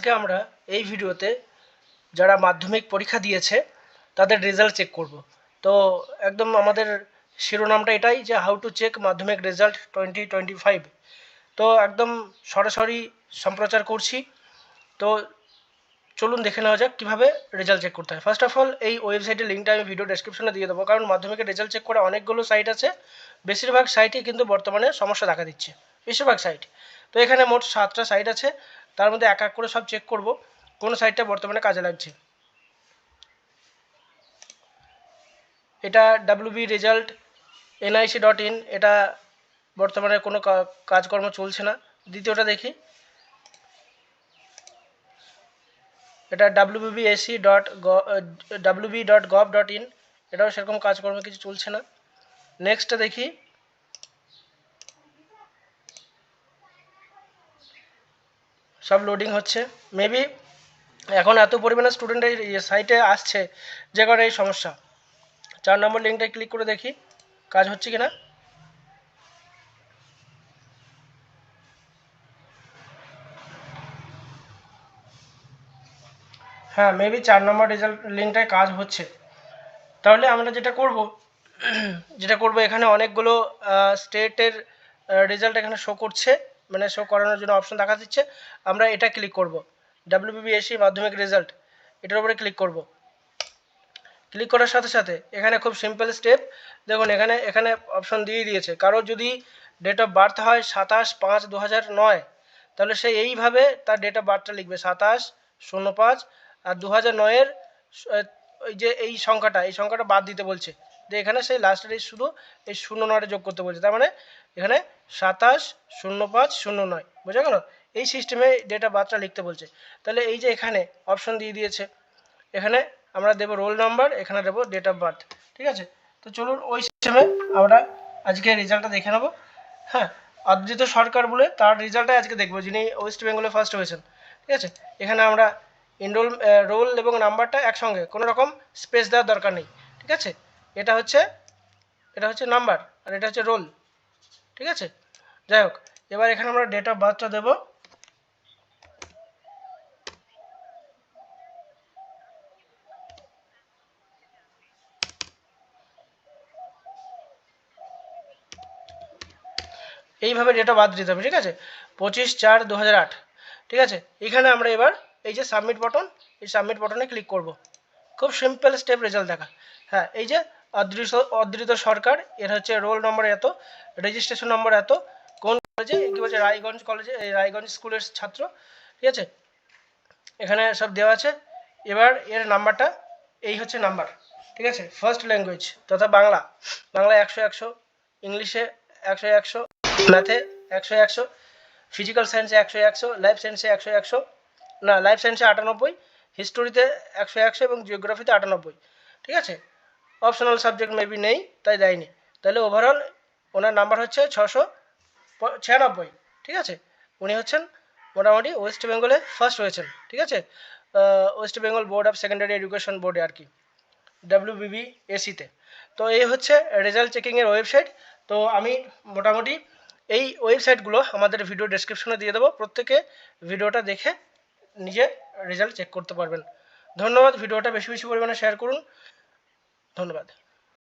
আজকে আমরা এই ভিডিওতে যারা মাধ্যমিক পরীক্ষা দিয়েছে, তাদের রেজাল্ট চেক করব। তো একদম আমাদের শিরোনামটা এটাই যে how to check Madhyamik result twenty twenty five তো একদম সরাসরি সম্প্রচার করছি। তো চলুন দেখে নেওয়া যাক কীভাবে রেজাল্ট চেক করতে হয়। ফার্স্ট অফ অল এই ওয়েবসাইটের লিঙ্কটা আমি ভিডিও ডেসক্রিপশনে দিয়ে দেবো, কারণ মাধ্যমিকের রেজাল্ট চেক করে অনেকগুলো সাইট আছে। বেশিরভাগ সাইটই কিন্তু বর্তমানে সমস্যা দেখা দিচ্ছে, বেশিরভাগ সাইট তো এখানে মোট সাতটা সাইট আছে। তার মধ্যে এক এক করে সব চেক করব, কোন সাইটটা বর্তমানে কাজে লাগছে। এটা WB result NIC dot in এটা বর্তমানে কোনো কাজকর্ম চলছে না। দ্বিতীয়টা দেখি। এটা WBSE dot WB dot gov dot in এটাও সেরকম কাজকর্ম কিছু চলছে না। নেক্সটটা দেখি। সব লোডিং হচ্ছে। মেবি এখন এত পরিমাণে স্টুডেন্ট এই সাইটে আসছে, যে কারণে এই সমস্যা। চার নম্বর লিঙ্কটায় ক্লিক করে দেখি, কাজ হচ্ছে কি না হ্যাঁ মেবি চার নম্বর রেজাল্ট লিঙ্কটায় কাজ হচ্ছে। তাহলে আমরা যেটা করব যেটা করব এখানে অনেকগুলো স্টেটের রেজাল্ট এখানে শো করছে। মানে শো করানোর জন্য অপশন দেখা দিচ্ছে, আমরা এটা ক্লিক করব। ডাব্লিউবিবিএসসি মাধ্যমিক রেজাল্ট এটার উপরে ক্লিক করব। ক্লিক করার সাথে সাথে এখানে খুব সিম্পল স্টেপ দেখুন এখানে এখানে অপশন দিয়ে দিয়েছে। কারও যদি ডেট অফ বার্থ হয় সাতাশ পাঁচ দু নয়, তাহলে সে এইভাবে তার ডেট অফ বার্থটা লিখবে, সাতাশ শূন্য পাঁচ, আর দু হাজার নয়ের ওই যে এই সংখ্যাটা এই সংখ্যাটা বাদ দিতে বলছে। যে এখানে সেই লাস্টের শুধু এই শূন্য নয়টা যোগ করতে বলছে। তার মানে এখানে সাতাশ, শূন্য পাঁচ, শূন্য নয়। বোঝা গেল? এই সিস্টেমে ডেট বার্থটা লিখতে বলছে। তাহলে এই যে এখানে অপশন দিয়ে দিয়েছে, এখানে আমরা দেবো রোল নাম্বার এখানে দেবো ডেট অফ বার্থ ঠিক আছে? তো চলুন ওই সিস্টেমে আমরা আজকে রেজাল্টটা দেখে নেব। হ্যাঁ অদ্বিত সরকার বলে তার রেজাল্টটা আজকে দেখব, যিনি ওয়েস্ট বেঙ্গলে ফার্স্ট হয়েছেন, ঠিক আছে? এখানে আমরা এনরোল রোল এবং নাম্বারটা একসঙ্গে, কোনো রকম স্পেস দেওয়ার দরকার নেই, ঠিক আছে? এটা হচ্ছে এটা হচ্ছে নাম্বার আর এটা হচ্ছে রোল ঠিক আছে? যাই হোক, এবার এখানে আমরা ডেট অফ বার্থটা দেবো। এইভাবে ডেটা বাদ দিতে হবে, ঠিক আছে? পঁচিশ চার দু ঠিক আছে? এখানে আমরা এবার এই যে সাবমিট বটন এই সাবমিট বটনে ক্লিক করব। খুব সিম্পল স্টেপ রেজাল্ট দেখা। হ্যাঁ এই যে অদৃত অদৃত সরকার, এর হচ্ছে রোল নম্বর এত রেজিস্ট্রেশন নম্বর এত, কোন কলেজে কী বলছে রায়গঞ্জ কলেজে রায়গঞ্জ স্কুলের ছাত্র, ঠিক আছে? এখানে সব দেওয়া আছে। এবার এর নাম্বারটা এই হচ্ছে নাম্বার ঠিক আছে? ফার্স্ট ল্যাঙ্গুয়েজ তথা বাংলা। বাংলা একশো একশো, ইংলিশে একশো একশো ম্যাথে একশো একশো ফিজিক্যাল সায়েন্সে একশো একশো লাইফ সায়েন্সে একশো একশো, না লাইফ সায়েন্সে আটানব্বই হিস্টোরিতে একশো একশো এবং জিওগ্রাফিতে আটানব্বই, ঠিক আছে? অপশনাল সাবজেক্ট মেবি নেই, তাই দেয়নি। তাহলে ওভারঅল ওনার নাম্বার হচ্ছে ছশো ছিয়ানব্বই, ঠিক আছে? উনি হচ্ছেন মোটামুটি ওয়েস্ট বেঙ্গলে ফার্স্ট হয়েছেন, ঠিক আছে? West Bengal board of secondary education বোর্ডে আর কি ডাব্লিউবিবি এসিতে তো। এই হচ্ছে রেজাল্ট চেকিংয়ের ওয়েবসাইট তো আমি মোটামুটি এই ওয়েবসাইটগুলো আমাদের ভিডিও ডেসক্রিপশনে দিয়ে দেবো। প্রত্যেকে ভিডিওটা দেখে নিজে রেজাল্ট চেক করতে পারবেন। ধন্যবাদ ভিডিওটা বেশি বেশি পরিমাণে শেয়ার করুন। ধন্যবাদ